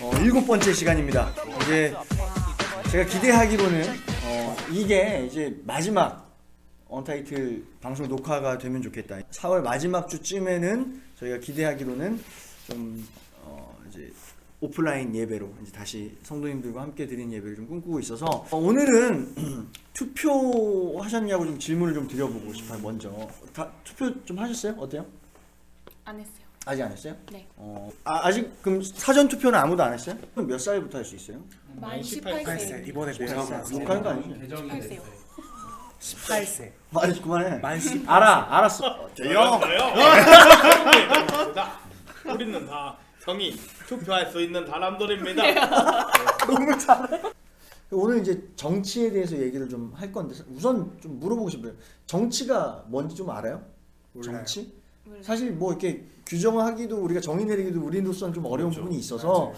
어, 일곱 번째 시간입니다. 이제 제가 기대하기로는 어, 이게 이제 마지막 언타이틀 방송 녹화가 되면 좋겠다. 4월 마지막 주쯤에는 저희가 기대하기로는 좀 어, 이제 오프라인 예배로 이제 다시 성도님들과 함께 드린 예배를 좀 꿈꾸고 있어서 어, 오늘은 투표하셨냐고 좀 질문을 좀 드려보고 싶어요. 먼저 다 투표 좀 하셨어요? 어때요? 안 했어요. 아직 안 했어요? 네. 어, 아, 아직 그럼 사전 투표는 아무도 안 했어요? 그럼 몇 살부터 할 수 있어요? 만 18세 18세. 이번에 내가 욕하는 거 아니지? 18세요. 18세 말 그만해. 만 10. 알아, 알았어. 형. 우리는 다 성인 투표할 수 있는 사람들입니다. 너무 잘해. 오늘 이제 정치에 대해서 얘기를 좀 할 건데 우선 좀 물어보고 싶어요. 정치가 뭔지 좀 알아요? 몰라요. 정치? 사실 뭐 이렇게 규정하기도 우리가 정의 내리기도 우리로서는 좀 어려운 부분이 있어서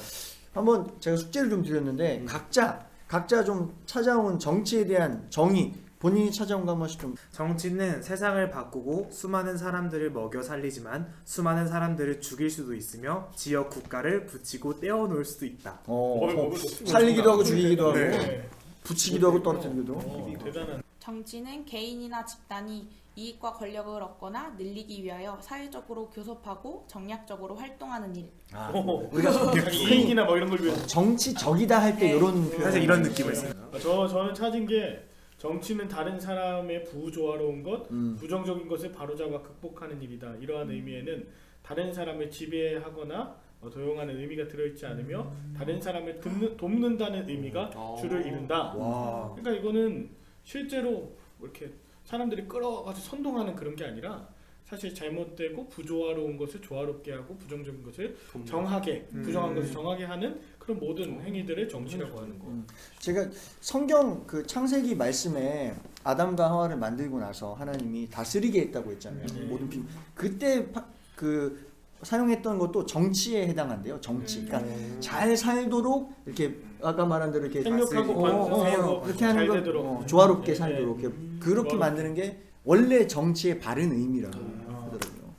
한번 제가 숙제를 좀 드렸는데 각자 각자 좀 찾아온 정치에 대한 정의 본인이 찾아온 거 한 번씩 좀. 정치는 세상을 바꾸고 수많은 사람들을 먹여 살리지만 수많은 사람들을 죽일 수도 있으며 지역 국가를 붙이고 떼어놓을 수도 있다. 어, 어, 어, 어, 살리기도 하고 죽이기도 하고 네. 붙이기도 하고 떨어뜨리기도. 어, 대단한 정치는 개인이나 집단이 이익과 권력을 얻거나 늘리기 위하여 사회적으로 교섭하고 정략적으로 활동하는 일. 아, 어, 우리가 자기 이익이나 뭐 이런 걸 위해서. 정치적이다 할 때 네. 이런 사실 이런 느낌을 써요. 저 저는 찾은 게 정치는 다른 사람의 부조화로운 것, 음. 부정적인 것을 바로잡아 극복하는 일이다. 이러한 의미에는 다른 사람을 지배하거나 어, 도용하는 의미가 들어있지 않으며 다른 사람을 돕는, 돕는다는 의미가 주를 이룬다. 와. 그러니까 이거는 실제로 뭐 이렇게 사람들이 끌어가지고 선동하는 그런 게 아니라 사실 잘못되고 부조화로운 것을 조화롭게 하고 부정적인 것을 정하게 음. 부정한 것을 정하게 하는 그런 모든 행위들을 정치라고 하는 거. 음. 제가 성경 그 창세기 말씀에 아담과 하와를 만들고 나서 하나님이 다스리게 했다고 했잖아요. 네. 모든 피 그때 파- 그 사용했던 것도 정치에 해당한대요. 정치. 그러니까 잘 살도록 이렇게 아까 말한 대로 이렇게 생육하고 어, 어, 어, 그렇게 하는 잘 거 되도록 어, 조화롭게 네, 살도록 네. 이렇게 그렇게 조화롭게. 만드는 게 원래 정치의 바른 의미라고 아. 하더라고요.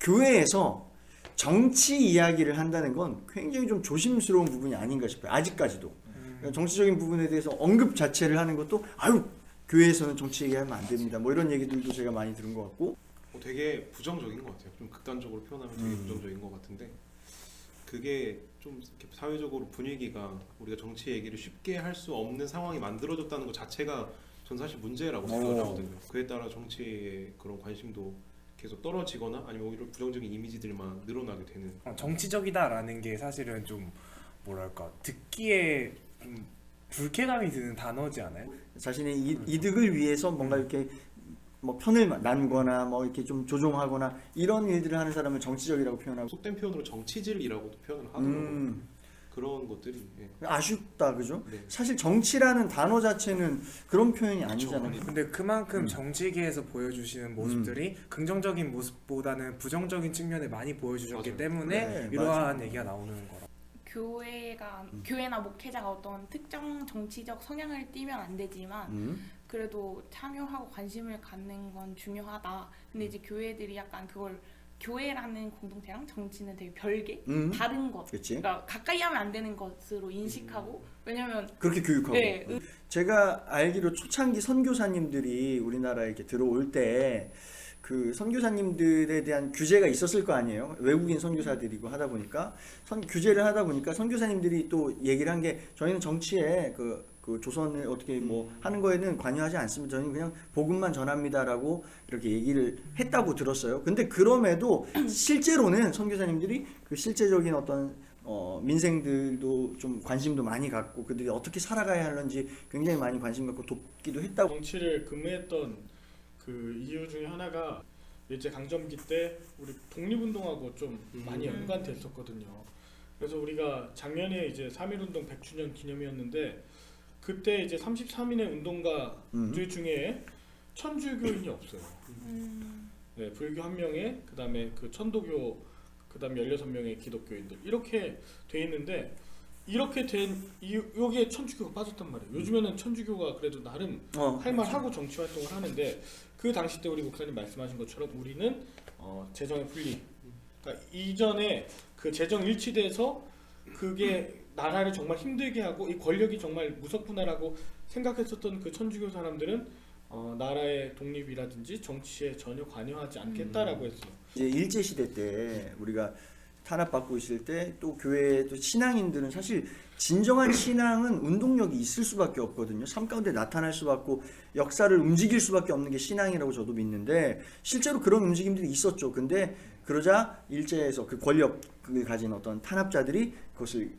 교회에서 정치 이야기를 한다는 건 굉장히 좀 조심스러운 부분이 아닌가 싶어요. 아직까지도. 그러니까 정치적인 부분에 대해서 언급 자체를 하는 것도 아유 교회에서는 정치 얘기하면 안 됩니다. 뭐 이런 얘기들도 제가 많이 들은 것 같고 어, 되게 부정적인 것 같아요. 좀 극단적으로 표현하면 되게 음. 부정적인 것 같은데 그게 좀 이렇게 사회적으로 분위기가 우리가 정치 얘기를 쉽게 할 수 없는 상황이 만들어졌다는 것 자체가 전 사실 문제라고 어. 생각하거든요. 그에 따라 정치의 그런 관심도 계속 떨어지거나 아니면 오히려 부정적인 이미지들만 늘어나게 되는 어, 정치적이다라는 게 사실은 좀 뭐랄까 듣기에 좀 불쾌감이 드는 단어지 않아요? 자신의 이, 이득을 위해서 뭔가 이렇게 뭐 편을 나누거나 뭐 이렇게 좀 조종하거나 이런 일들을 하는 사람을 정치적이라고 표현하고 속된 표현으로 정치질이라고도 표현을 하더라고요. 음, 그런 것들이 예. 아쉽다 그죠? 네. 사실 정치라는 단어 자체는 그런 표현이 아니잖아요. 그쵸. 근데 그만큼 음. 정치계에서 보여주시는 모습들이 긍정적인 모습보다는 부정적인 측면을 많이 보여주셨기 맞아요. 때문에 네, 이러한 맞아요. 얘기가 나오는 거라. 교회가 음. 교회나 목회자가 어떤 특정 정치적 성향을 띠면 안 되지만 음. 그래도 참여하고 관심을 갖는 건 중요하다. 근데 이제 교회들이 약간 그걸 교회라는 공동체랑 정치는 되게 별개, 음. 다른 것. 그렇지. 그러니까 가까이 하면 안 되는 것으로 인식하고 왜냐면 그렇게 교육하고. 네, 음. 제가 알기로 초창기 선교사님들이 우리나라에 이렇게 들어올 때 그 선교사님들에 대한 규제가 있었을 거 아니에요. 외국인 선교사들이고 하다 보니까 선 규제를 하다 보니까 선교사님들이 또 얘기를 한 게 저희는 정치에 그, 그 조선을 어떻게 뭐 하는 거에는 관여하지 않습니다. 저희는 그냥 복음만 전합니다라고 이렇게 얘기를 했다고 들었어요. 근데 그럼에도 실제로는 선교사님들이 그 실제적인 어떤 어, 민생들도 좀 관심도 많이 갖고 그들이 어떻게 살아가야 하는지 굉장히 많이 관심 갖고 돕기도 했다고. 정치를 근무했던 그 이유 중에 하나가 일제 강점기 때 우리 독립운동하고 좀 많이 음. 연관됐었거든요. 그래서 우리가 작년에 이제 3.1운동 100주년 기념이었는데 그때 이제 33인의 운동가들 음. 중에 천주교인이 없어요. 음, 네, 불교 한 명에 그다음에 그 천도교 그다음에 16명의 기독교인들 이렇게 돼 있는데 이렇게 된 이, 여기에 천주교가 빠졌단 말이에요. 요즘에는 천주교가 그래도 나름 어, 할말 하고 정치 활동을 하는데 그 당시 때 우리 목사님 말씀하신 것처럼 우리는 어, 재정의 분리가 그러니까 이전에 그 재정 일치돼서 그게 나라를 정말 힘들게 하고 이 권력이 정말 무섭구나라고 생각했었던 그 천주교 사람들은 어, 나라의 독립이라든지 정치에 전혀 관여하지 않겠다라고 했어요. 이제 일제 시대 때 우리가 탄압받고 있을 때 또 교회 또 신앙인들은 사실 진정한 신앙은 운동력이 있을 수밖에 없거든요. 삶 가운데 나타날 수밖에 없고 역사를 움직일 수밖에 없는 게 신앙이라고 저도 믿는데 실제로 그런 움직임들이 있었죠. 근데 그러자 일제에서 그 권력을 가진 어떤 탄압자들이 그것을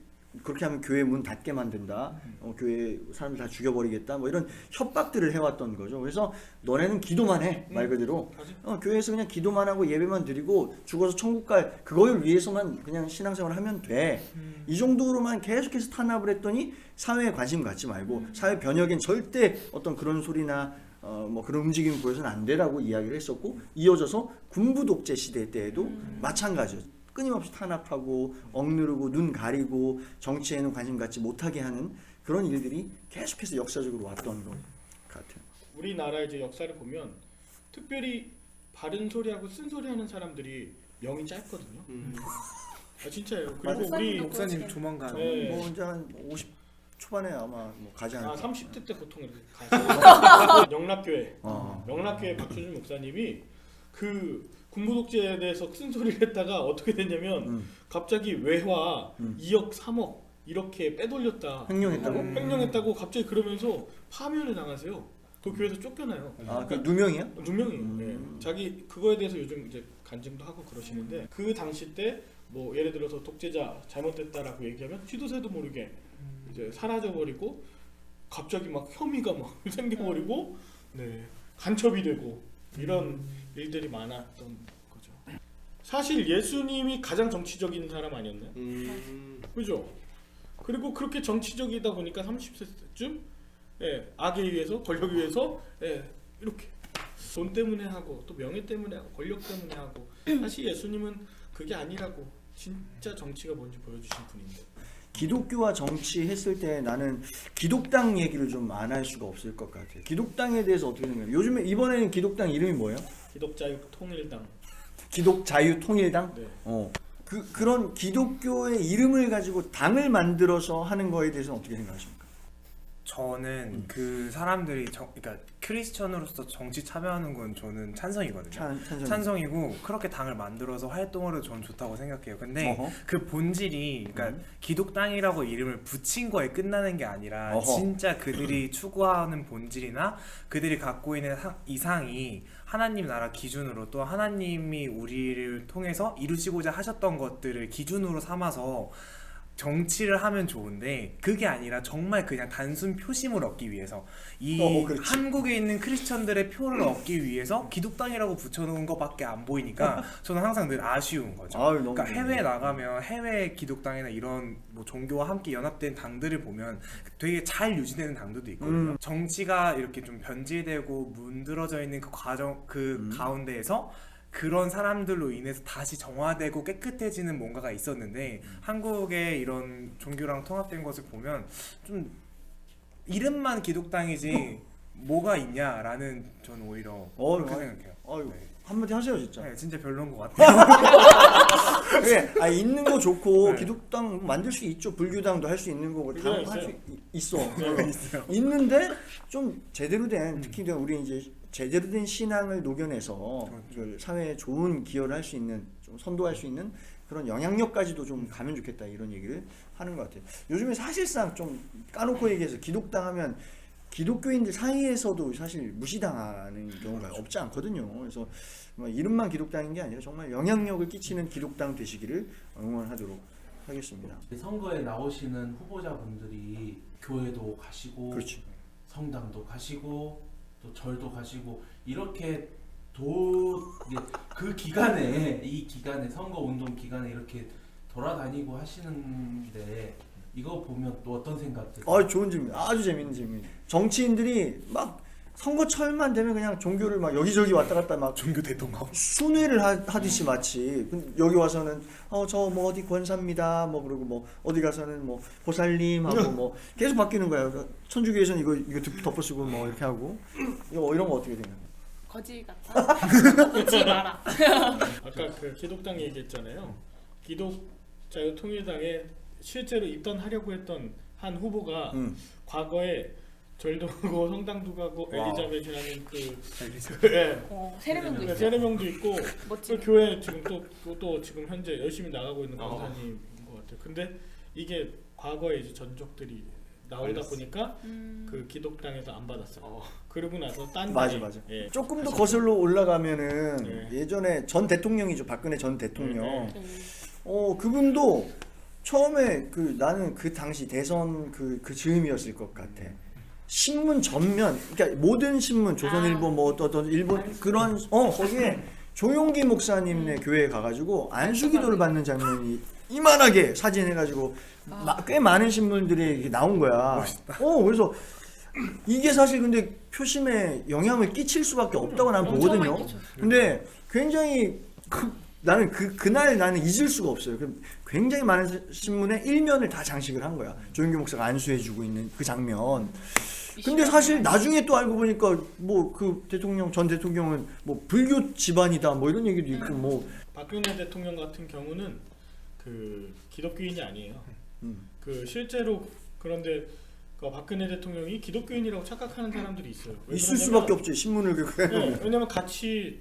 그렇게 하면 교회 문 닫게 만든다. 어, 교회 사람들 다 죽여버리겠다. 뭐 이런 협박들을 해왔던 거죠. 그래서 너네는 기도만 해. 말 그대로. 맞아. 어, 교회에서 그냥 기도만 하고 예배만 드리고 죽어서 천국 갈 그걸 위해서만 그냥 신앙생활을 하면 돼. 이 정도로만 계속해서 탄압을 했더니 사회에 관심 갖지 말고 사회 변혁엔 절대 어떤 그런 소리나 어, 뭐 그런 움직임 보여서는 안 되라고 이야기를 했었고 이어져서 군부 독재 시대 때에도 마찬가지죠. 끊임없이 탄압하고 억누르고 눈 가리고 정치에는 관심 갖지 못하게 하는 그런 일들이 계속해서 역사적으로 왔던 것 같아요. 우리나라 이제 역사를 보면 특별히 바른 소리하고 쓴 소리 하는 사람들이 명이 짧거든요. 음. 아 진짜예요. 그리고 우리 목사님 그렇지. 조만간 네. 뭐 이제 한 50 초반에 아마 뭐 가지 아 않을까. 30대 때 보통 이렇게 가요. 영락교회 어. 영락교회 박준준 목사님이 그 군부 독재에 대해서 큰 소리를 했다가 어떻게 됐냐면 음. 갑자기 외화 음. 2억 3억 이렇게 빼돌렸다 횡령했다고? 어, 횡령했다고 갑자기 그러면서 파면을 당하세요 그 교회에서 쫓겨나요 아, 그 누명이야? 누명이에요 음. 네. 자기 그거에 대해서 요즘 이제 간증도 하고 그러시는데 그 당시 때 뭐 예를 들어서 독재자 잘못됐다라고 얘기하면 쥐도새도 모르게 이제 사라져 버리고 갑자기 막 혐의가 막 생겨버리고 네 간첩이 되고 이런 일들이 많았던 거죠. 사실 예수님이 가장 정치적인 사람 아니었나요? 음. 그죠? 그리고 그렇게 정치적이다 보니까 30세쯤 예, 악에 의해서 권력에 의해서 예, 이렇게 돈 때문에 하고 또 명예 때문에 하고 권력 때문에 하고 사실 예수님은 그게 아니라고 진짜 정치가 뭔지 보여주신 분인데 기독교와 정치 했을 때 나는 기독당 얘기를 좀 안 할 수가 없을 것 같아요. 기독당에 대해서 어떻게 생각해요? 요즘에 이번에는 기독당 이름이 뭐예요? 기독자유 통일당 기독자유통일당? 네. 어. 그 그런 기독교의 이름을 가지고 당을 만들어서 하는 거에 대해서는 어떻게 생각하십니까? 저는 그 사람들이 정, 그러니까 크리스천으로서 정치 참여하는 건 저는 찬성이거든요. 찬 찬성. 찬성이고 그렇게 당을 만들어서 활동을 전 좋다고 생각해요. 근데 어허. 그 본질이 그러니까 음. 기독당이라고 이름을 붙인 거에 끝나는 게 아니라 어허. 진짜 그들이 추구하는 본질이나 그들이 갖고 있는 사- 이상이 하나님 나라 기준으로 또 하나님이 우리를 통해서 이루시고자 하셨던 것들을 기준으로 삼아서 정치를 하면 좋은데 그게 아니라 정말 그냥 단순 표심을 얻기 위해서 이 어, 그렇지. 한국에 있는 크리스천들의 표를 얻기 위해서 기독당이라고 붙여놓은 것밖에 안 보이니까 저는 항상 늘 아쉬운 거죠. 아유, 그러니까 해외. 나가면 해외 기독당이나 이런 뭐 종교와 함께 연합된 당들을 보면 되게 잘 유지되는 당들도 있거든요. 음. 정치가 이렇게 좀 변질되고 문드러져 있는 그 과정 그 음. 가운데에서 그런 사람들로 인해서 다시 정화되고 깨끗해지는 뭔가가 있었는데 음. 한국의 이런 종교랑 통합된 것을 보면 좀 이름만 기독당이지 뭐가 있냐라는 저는 오히려 어, 그렇게 아, 생각해요. 아유 네. 한마디 하세요 진짜. 네, 진짜 별로인 것 같아요. 그래, 아 있는 거 좋고 네. 기독당 만들 수 있죠. 불교당도 할 수 있는 거고 불교당 당할수 있어요. 있어. 있는데 좀 제대로 된 특히 이제 우리 이제 제대로 된 신앙을 녹여내서 그 사회에 좋은 기여를 할 수 있는 좀 선도할 수 있는 그런 영향력까지도 좀 가면 좋겠다 이런 얘기를 하는 것 같아요. 요즘에 사실상 좀 까놓고 얘기해서 기독당 하면 기독교인들 사이에서도 사실 무시당하는 경우가 없지 않거든요. 그래서 뭐 이름만 기독당인 게 아니라 정말 영향력을 끼치는 기독당 되시기를 응원하도록 하겠습니다. 선거에 나오시는 후보자분들이 교회도 가시고 그렇지. 성당도 가시고 또 절도 가시고 이렇게 도 그 기간에 이 기간에 선거 운동 기간에 이렇게 돌아다니고 하시는데 이거 보면 또 어떤 생각 드세요? 아 좋은 질문. 아주 재밌는 질문. 정치인들이 막 선거철만 되면 그냥 종교를 막 여기저기 왔다 갔다 막 종교 대통합. 순회를 하, 하듯이 마치 근- 여기 와서는 어 저 뭐 어디 권사입니다 뭐 그러고 뭐 어디 가서는 뭐 보살님 하고 뭐 계속 바뀌는 거예요. 그러니까 천주교에서는 이거 이거 덮- 덮어쓰고 뭐 이렇게 하고 이거 이런 거 어떻게 생각해요? 거지 같다. 묻지 마라. 아까 그 기독당 얘기했잖아요. 기독 자유통일당에 실제로 입당하려고 했던 한 후보가 음. 과거에 절도 가고 성당도 가고 와우. 엘리자벳이라는 그, 그 예. 어, 세례명도 그 있어. 세례명도 있고 멋지. 그 교회 지금 또, 또, 또 지금 현재 열심히 나가고 있는 어. 강사님인 것 같아요. 근데 이게 과거에 이제 전적들이 나오다 알렸어. 보니까 음. 그 기독당에서 안 받았어요. 어. 그러고 나서 딴 맞아 맞아. 예. 조금 더 거슬러 올라가면은 네. 예전에 전 대통령이죠 박근혜 전 대통령. 네, 네. 어 그분도 처음에 그 나는 그 당시 대선 그그 즈음이었을 것 같아. 신문 전면 그러니까 모든 신문 조선일보 뭐 어떤 일본 그런 어 거기에 조용기 목사님네 교회에 가가지고 안수기도를 받는 장면이 이만하게 사진 해가지고 마- 꽤 많은 신문들이 나온 거야. 어 그래서 이게 사실 근데 표심에 영향을 끼칠 수밖에 없다고 나는 보거든요. 근데 굉장히 그, 나는 그 그날 나는 잊을 수가 없어요. 그 굉장히 많은 시- 신문에 일면을 다 장식을 한 거야. 조영규 목사가 안수해주고 있는 그 장면. 근데 사실 나중에 또 알고 보니까 뭐 그 대통령 전 대통령은 뭐 불교 집안이다 뭐 이런 얘기도 있고 뭐 박근혜 대통령 같은 경우는 그 기독교인이 아니에요. 음. 그 실제로 그런데 그 박근혜 대통령이 기독교인이라고 착각하는 사람들이 있어요. 왜 있을 그러냐면- 수밖에 없지 신문을 그렇게 네. 왜냐면 같이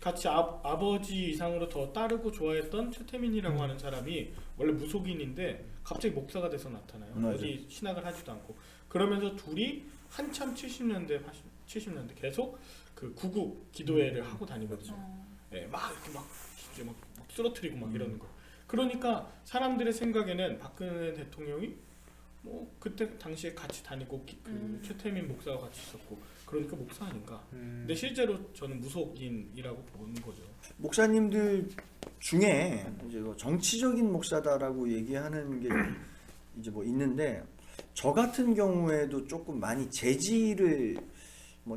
같이 아, 아버지 이상으로 더 따르고 좋아했던 최태민이라고 음. 하는 사람이 원래 무속인인데 갑자기 목사가 돼서 나타나요. 맞아요. 어디 신학을 하지도 않고 그러면서 둘이 한참 70년대 70년대 계속 그 구국 기도회를 하고 다니거든요. 어. 예, 막 이렇게 막 이제 막, 막 쓰러뜨리고 막 이러는 거. 그러니까 사람들의 생각에는 박근혜 대통령이 뭐 그때 당시에 같이 다니고 기- 그 음. 최태민 목사와 같이 있었고 그러니까 목사 아닌가. 음. 근데 실제로 저는 무속인이라고 보는 거죠. 목사님들 중에 이제 뭐 정치적인 목사다라고 얘기하는 게 이제 뭐 있는데 저 같은 경우에도 조금 많이 제지를 뭐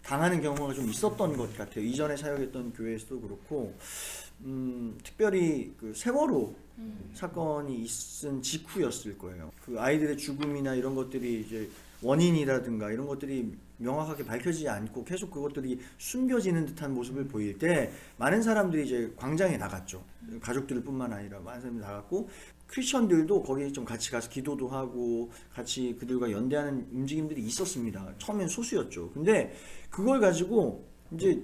당하는 경우가 좀 있었던 것 같아요. 이전에 사역했던 교회에서도 그렇고 음, 특별히 그 세월호 음. 사건이 있은 직후였을 거예요. 그 아이들의 죽음이나 이런 것들이 이제 원인이라든가 이런 것들이 명확하게 밝혀지지 않고 계속 그것들이 숨겨지는 듯한 모습을 보일 때 많은 사람들이 이제 광장에 나갔죠. 가족들 뿐만 아니라 많은 사람들이 나갔고 크리스천들도 거기에 좀 같이 가서 기도도 하고 같이 그들과 연대하는 움직임들이 있었습니다. 처음엔 소수였죠. 근데 그걸 가지고 이제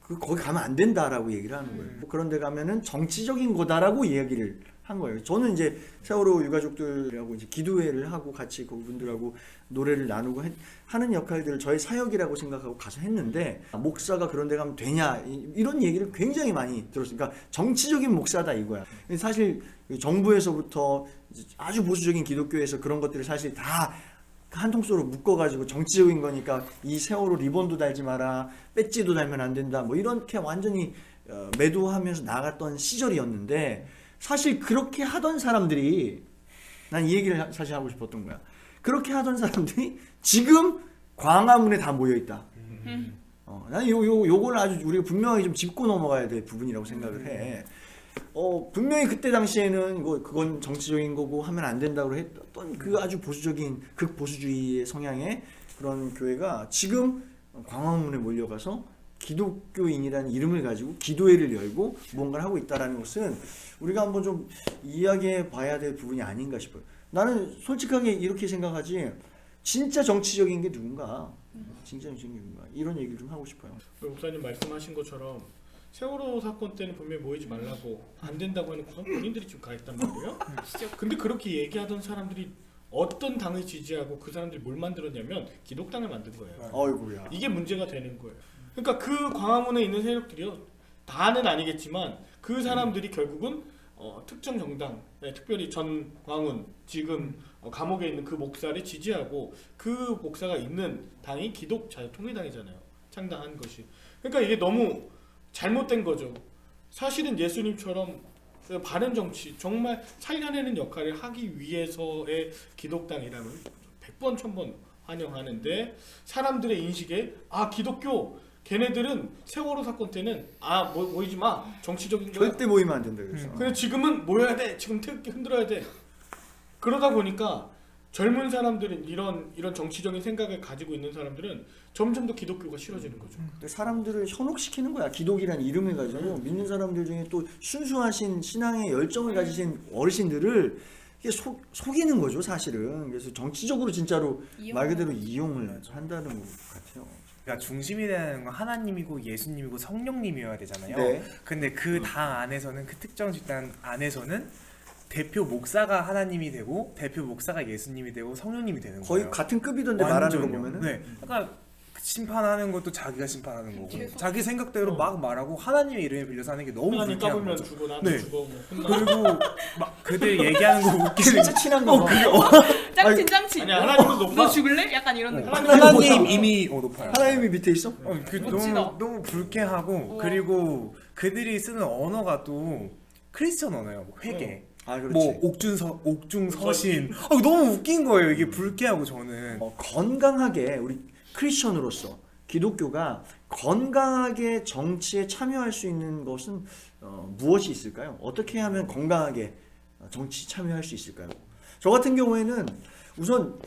그 거기 가면 안 된다라고 얘기를 하는 거예요. 뭐 그런 데 가면은 정치적인 거다라고 이야기를 한 거예요. 저는 이제 세월호 유가족들하고 이제 기도회를 하고 같이 그분들하고 노래를 나누고 했- 하는 역할들을 저의 사역이라고 생각하고 가서 했는데 목사가 그런 데 가면 되냐 이- 이런 얘기를 굉장히 많이 들었어요. 그러니까 정치적인 목사다 이거야. 사실 그 정부에서부터 아주 보수적인 기독교에서 그런 것들을 사실 다 한 통째로 묶어가지고 정치적인 거니까 이 세월호 리본도 달지 마라 배지도 달면 안 된다 뭐 이렇게 완전히 어, 매도하면서 나갔던 시절이었는데 사실 그렇게 하던 사람들이 난 이 얘기를 하- 사실 하고 싶었던 거야 그렇게 하던 사람들이 지금 광화문에 다 모여 있다 음. 어, 나는 요, 요, 요걸 아주 우리가 분명히 좀 짚고 넘어가야 될 부분이라고 생각을 해. 어, 분명히 그때 당시에는 뭐 그건 정치적인 거고 하면 안 된다고 했던 그 아주 보수적인 극보수주의의 성향의 그런 교회가 지금 광화문에 몰려가서 기독교인이라는 이름을 가지고 기도회를 열고 무언가를 하고 있다라는 것은 우리가 한번 좀 이야기해 봐야 될 부분이 아닌가 싶어요. 나는 솔직하게 이렇게 생각하지 진짜 정치적인 게 누군가 진짜 정치적인 게 누군가 이런 얘기를 좀 하고 싶어요. 그 목사님 말씀하신 것처럼 세월호 사건 때는 분명히 모이지 말라고 안 된다고 해놓고선 본인들이 지금 가 있단 말이에요. 근데 그렇게 얘기하던 사람들이 어떤 당을 지지하고 그 사람들이 뭘 만들었냐면 기독당을 만든 거예요. 어이구야. 이게 문제가 되는 거예요. 그러니까 그 광화문에 있는 세력들이요 다는 아니겠지만 그 사람들이 결국은 어, 특정 정당, 네, 특별히 전광훈 지금 어, 감옥에 있는 그 목사를 지지하고 그 목사가 있는 당이 기독 자유통일당이잖아요. 창당한 것이. 그러니까 이게 너무 잘못된 거죠. 사실은 예수님처럼 그 바른 정치 정말 살려내는 역할을 하기 위해서의 기독당이라면 100번 1000번 환영하는데 사람들의 인식에 아 기독교 걔네들은 세월호 사건 때는 아 모, 모이지 마 정치적인 거야 절대 모이면 안 된다 그래서. 근데 지금은 모여야 돼 지금 태극기 흔들어야 돼 그러다 보니까 젊은 사람들은 이런 이런 정치적인 생각을 가지고 있는 사람들은 점점 더 기독교가 싫어지는 거죠. 또 사람들을 현혹시키는 거야. 기독이라는 이름을 가지고 믿는 사람들 중에 또 순수하신 신앙의 열정을 가지신 어르신들을 이게 속, 속이는 거죠, 사실은. 그래서 정치적으로 진짜로 말 그대로 이용을 한다는 것 같아요. 그러니까 중심이 되는 건 하나님이고 예수님이고 성령님이어야 되잖아요. 네. 근데 그 당 안에서는 그 특정 집단 안에서는 대표 목사가 하나님이 되고 대표 목사가 예수님이 되고 성령님이 되는 거의 거예요. 같은 급이던데 말하는 거 완전요. 보면은. 네. 그러니까 심판하는 것도 자기가 심판하는 거고 죄송- 자기 생각대로 어. 막 말하고 하나님의 이름에 빌려서 하는 게 너무 하나님 불쾌한 까불면 거죠. 죽어 나도 네. 죽어 뭐 혼나. 그리고 막 그들 얘기하는 거 웃기는 진짜 친한 거. 봐. 짱친 짱친. 아니야 하나님은 높아. 너 죽을래? 약간 이런 어, 느낌. 하나님 이미 어, 높아요. 하나님이 밑에 있어? 어, 그 멋지다. 너무 너무 불쾌하고 우와. 그리고 그들이 쓰는 언어가 또 크리스천 언어예요. 뭐 회개, 아, 그렇지. 뭐 옥중서 옥중서신. 아, 너무 웃긴 거예요. 이게 불쾌하고 저는. 어, 건강하게 우리 크리스천으로서 기독교가 건강하게 정치에 참여할 수 있는 것은 어, 무엇이 있을까요? 어떻게 하면 건강하게 어, 정치 참여할 수 있을까요? 저 같은 경우에는 우선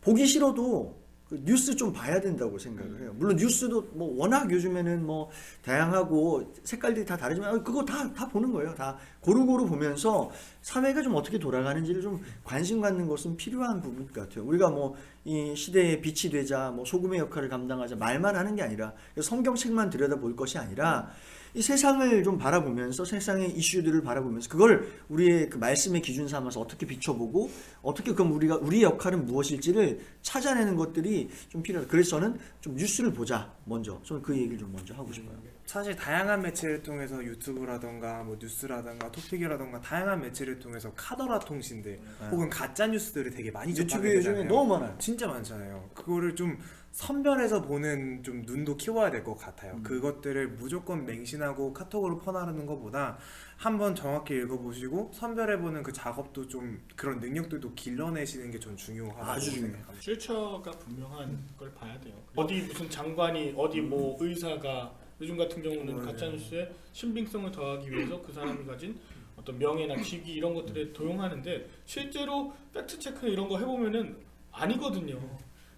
보기 싫어도 그 뉴스 좀 봐야 된다고 생각을 해요. 물론 뉴스도 뭐 워낙 요즘에는 뭐 다양하고 색깔들이 다 다르지만 어, 그거 다 다 보는 거예요. 다 고루고루 보면서 사회가 좀 어떻게 돌아가는지를 좀 관심 갖는 것은 필요한 부분 같아요. 우리가 뭐 이 시대의 빛이 되자, 뭐 소금의 역할을 감당하자 말만 하는 게 아니라 성경책만 들여다볼 것이 아니라 이 세상을 좀 바라보면서 세상의 이슈들을 바라보면서 그걸 우리의 그 말씀의 기준 삼아서 어떻게 비춰보고 어떻게 그럼 우리가 우리의 역할은 무엇일지를 찾아내는 것들이 좀 필요하다. 그래서 저는 좀 뉴스를 보자 먼저. 저는 그 얘기를 좀 먼저 하고 싶어요. 사실 다양한 매체를 통해서 유튜브라던가 뭐 뉴스라던가 토픽이라던가 다양한 매체를 통해서 카더라 통신들 혹은 가짜 뉴스들을 되게 많이 유튜브에 요즘에 되잖아요. 너무 많아요. 진짜 많잖아요. 그거를 좀 선별해서 보는 좀 눈도 키워야 될 것 같아요. 음. 그것들을 무조건 맹신하고 카톡으로 퍼나르는 것보다 한번 정확히 읽어보시고 선별해보는 그 작업도 좀 그런 능력들도 길러내시는 게 전 중요하다고 아주 중요해요. 생각합니다. 출처가 분명한 걸 봐야 돼요. 어디 무슨 장관이 어디 뭐 의사가 요즘 같은 경우는 가짜 뉴스에 신빙성을 더하기 위해서 그 사람이 가진 어떤 명예나 직위 이런 것들에 도용하는데 실제로 팩트 체크 이런 거 해보면은 아니거든요.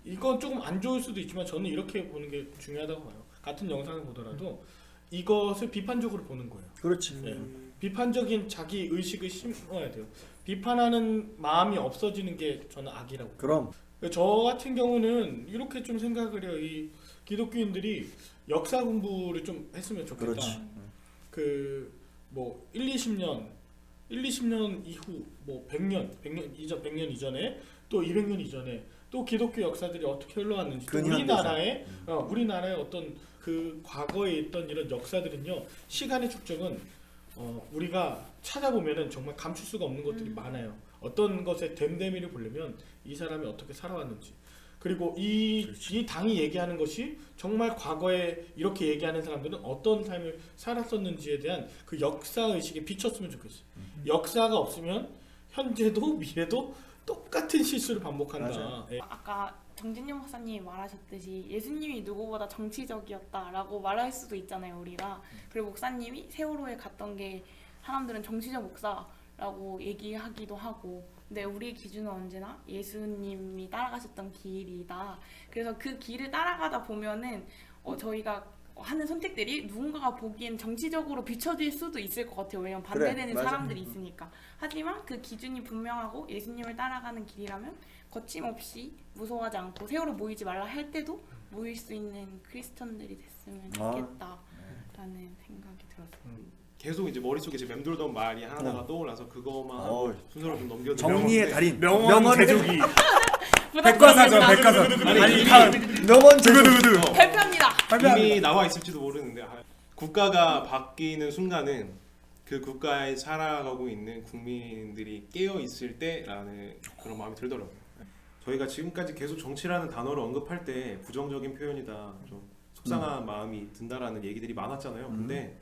이건 조금 안 좋을 수도 있지만 저는 이렇게 보는 게 중요하다고 봐요. 같은 영상을 보더라도 이것을 비판적으로 보는 거예요. 그렇지. 네. 비판적인 자기 의식을 심어야 돼요. 비판하는 마음이 없어지는 게 저는 악이라고. 그럼 저 같은 경우는 이렇게 좀 생각을 해요. 이 기독교인들이 역사 공부를 좀 했으면 좋겠다. 그렇지. 그뭐 1, 20년, 1, 20년 이후 뭐 100년, 100년 이전 100년 이전에 또 200년 이전에 또 기독교 역사들이 어떻게 흘러왔는지. 우리나라의 어, 우리나라의 어떤 그 과거에 있던 이런 역사들은요 시간의 축적은 어, 우리가 찾아보면은 정말 감출 수가 없는 것들이 많아요. 어떤 것에 됨됨이를 보려면 이 사람이 어떻게 살아왔는지 그리고 이, 이 당이 얘기하는 것이 정말 과거에 이렇게 얘기하는 사람들은 어떤 삶을 살았었는지에 대한 그 역사 의식에 비쳤으면 좋겠어요. 역사가 없으면 현재도 미래도 똑같은 실수를 반복한다. 예. 아까 정진영 목사님이 말하셨듯이 예수님이 누구보다 정치적이었다라고 말할 수도 있잖아요 우리가 그리고 목사님이 세월호에 갔던 게 사람들은 정치적 목사 라고 얘기하기도 하고 근데 우리의 기준은 언제나 예수님이 따라가셨던 길이다 그래서 그 길을 따라가다 보면은 어, 저희가 하는 선택들이 누군가가 보기엔 정치적으로 비춰질 수도 있을 것 같아요 왜냐면 그래, 반대되는 맞아. 사람들이 있으니까 하지만 그 기준이 분명하고 예수님을 따라가는 길이라면 거침없이 무서워하지 않고 세월호 모이지 말라 할 때도 모일 수 있는 크리스천들이 됐으면 아. 좋겠다라는 생각이 들었어요. 계속 이제 머릿속에 지금 맴돌던 말이 하나가 떠올라서 그거만 어. 순서로 좀 넘겨드리면 정리의 달인. 명언 제조기. 백과사전 백과사전. 아니 다음. 명언 제조. 발표합니다. 이미 나와 있을지도 모르는데 아, 국가가 바뀌는 순간은 그 국가에 살아가고 있는 국민들이 깨어 있을 때라는 그런 마음이 들더라고요. 저희가 지금까지 계속 정치라는 단어를 언급할 때 부정적인 표현이다, 좀 속상한 마음이 든다라는 얘기들이 많았잖아요. 근데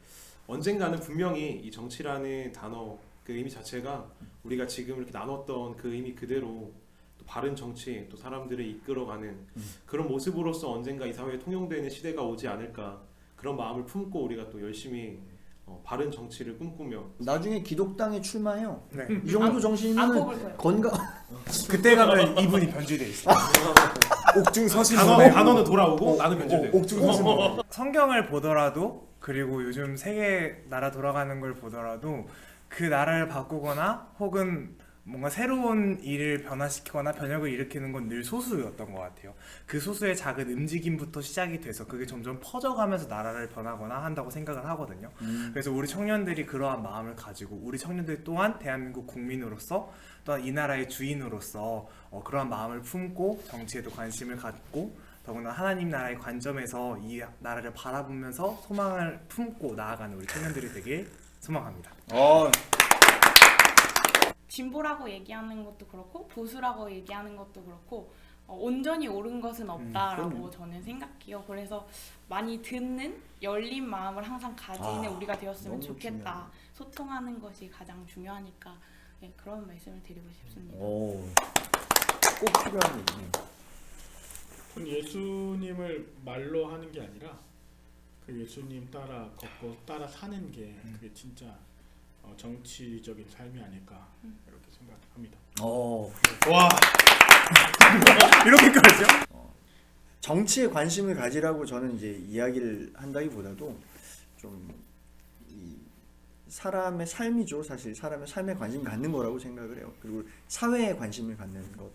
언젠가는 분명히 이 정치라는 단어 그 의미 자체가 우리가 지금 이렇게 나눴던 그 의미 그대로 또 바른 정치, 또 사람들을 이끌어가는 그런 모습으로서 언젠가 이 사회에 통용되는 시대가 오지 않을까 그런 마음을 품고 우리가 또 열심히 어, 바른 정치를 꿈꾸며 나중에 기독당에 출마해요. 네. 이 정도 안 뽑을 거예요. 건강 그때 가면 이분이 변질돼 있어. 옥중 서신 단어 단어는 돌아오고 나는 어, 변질돼. 옥중 서신 성경을 보더라도 그리고 요즘 세계 나라 돌아가는 걸 보더라도 그 나라를 바꾸거나 혹은 뭔가 새로운 일을 변화시키거나 변혁을 일으키는 건 늘 소수였던 것 같아요. 그 소수의 작은 움직임부터 시작이 돼서 그게 점점 퍼져가면서 나라를 변하거나 한다고 생각을 하거든요. 그래서 우리 청년들이 그러한 마음을 가지고 우리 청년들 또한 대한민국 국민으로서 또한 이 나라의 주인으로서 어, 그러한 마음을 품고 정치에도 관심을 갖고 더구나 하나님 나라의 관점에서 이 나라를 바라보면서 소망을 품고 나아가는 우리 청년들이 되길 소망합니다. 어, 진보라고 얘기하는 것도 그렇고 보수라고 얘기하는 것도 그렇고 어, 온전히 옳은 것은 없다라고 그럼요. 저는 생각해요. 그래서 많이 듣는 열린 마음을 항상 가지는 아, 우리가 되었으면 너무 좋겠다. 중요하네. 소통하는 것이 가장 중요하니까 네, 그런 말씀을 드리고 싶습니다. 오, 꼭 필요한 얘기. 전 예수님을 말로 하는 게 아니라 그 예수님 따라 걷고 따라 사는 게 그게 진짜 어, 정치적인 삶이 아닐까 이렇게 생각합니다. 어, 와! 이렇게까지요? 정치에 관심을 가지라고 저는 이제 이야기를 한다기보다도 좀 이 사람의 삶이죠. 사실 사람의 삶에 관심 갖는 거라고 생각을 해요. 그리고 사회에 관심을 갖는 것. 어,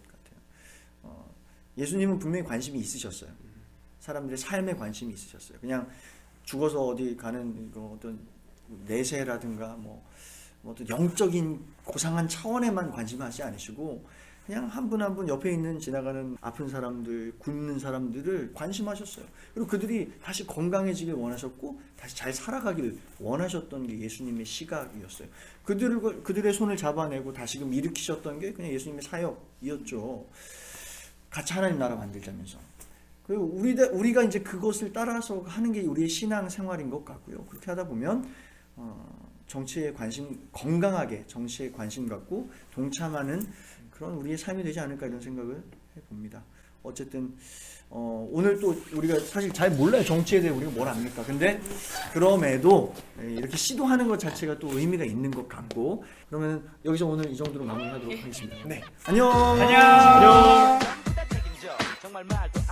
예수님은 분명히 관심이 있으셨어요 사람들의 삶에 관심이 있으셨어요 그냥 죽어서 어디 가는 그 어떤 내세라든가 뭐, 뭐 어떤 영적인 고상한 차원에만 관심하지 않으시고 그냥 한 분 한 분 옆에 있는 지나가는 아픈 사람들, 굶는 사람들을 관심하셨어요. 그리고 그들이 다시 건강해지길 원하셨고 다시 잘 살아가길 원하셨던 게 예수님의 시각이었어요. 그들을 그들의 손을 잡아내고 다시금 일으키셨던 게 그냥 예수님의 사역이었죠. 같이 하나님 나라 만들자면서. 그리고 우리 우리가 이제 그것을 따라서 하는 게 우리의 신앙 생활인 것 같고요. 그렇게 하다 보면 어, 정치에 관심 건강하게 정치에 관심 갖고 동참하는 그런 우리의 삶이 되지 않을까 이런 생각을 해봅니다. 어쨌든 어, 오늘 또 우리가 사실 잘 몰라요 정치에 대해 우리가 뭘 압니까? 근데 그럼에도 예, 이렇게 시도하는 것 자체가 또 의미가 있는 것 같고 그러면 여기서 오늘 이 정도로 마무리하도록 하겠습니다. 네. 안녕. 안녕. 책임져 정말 말도